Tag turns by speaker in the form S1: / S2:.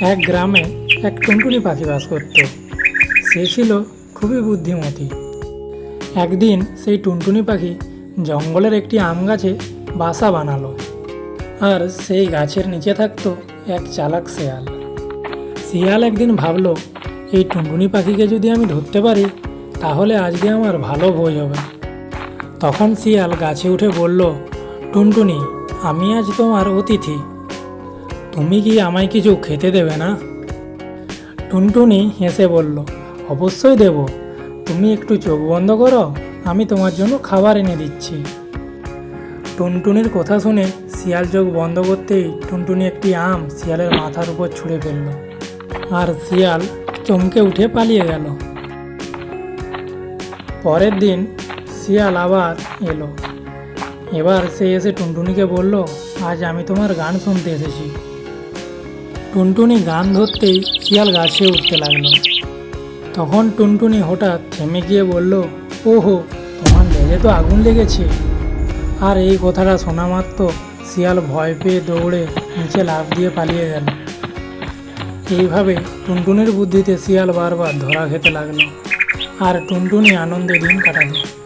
S1: এক গ্রামে এক টুনটুনি পাখি বাস করত। সে ছিল খুবই বুদ্ধিমতী। একদিন সেই টুনটুনি পাখি জঙ্গলের একটি আম গাছে বাসা বানালো আর সেই গাছের নিচে থাকতো এক চালাক শেয়াল। শিয়াল একদিন ভাবলো, এই টুনটুনি পাখিকে যদি আমি ধরতে পারি, তাহলে আজকে আমার ভালো ভোজ হবে। তখন শিয়াল গাছে উঠে বলল, টুনটুনি, আমি আজ তোমার অতিথি। তুমি কি আমায় কিছু খেতে দেবে না? টুনটুনি হেসে বলল, অবশ্যই দেব। তুমি একটু চোখ বন্ধ করো, আমি তোমার জন্য খাবার এনে দিচ্ছি। টুনটুনির কথা শুনে শিয়াল চোখ বন্ধ করতেই টুনটুনি একটি আম শিয়ালের মাথার উপর ছুঁড়ে ফেলল আর শিয়াল চমকে উঠে পালিয়ে গেল। পরের দিন শিয়াল আবার এলো। এবার সে এসে টুনটুনিকে বলল, আজ আমি তোমার গান শুনতে এসেছি। টুনটুনি গান ধরতেই শিয়াল গাছে উঠতে লাগল। তখন টুনটুনি হঠাৎ থেমে গিয়ে বলল, ওহো, তোমার লেগে তো আগুন লেগেছে? আর এই কথাটা শোনা মাত্র শিয়াল ভয় পেয়ে দৌড়ে নিচে লাফ দিয়ে পালিয়ে গেল। এইভাবে টুনটুনির বুদ্ধিতে শিয়াল বারবার ধরা খেতে লাগল। আর টুনটুনি আনন্দে দিন কাটালো।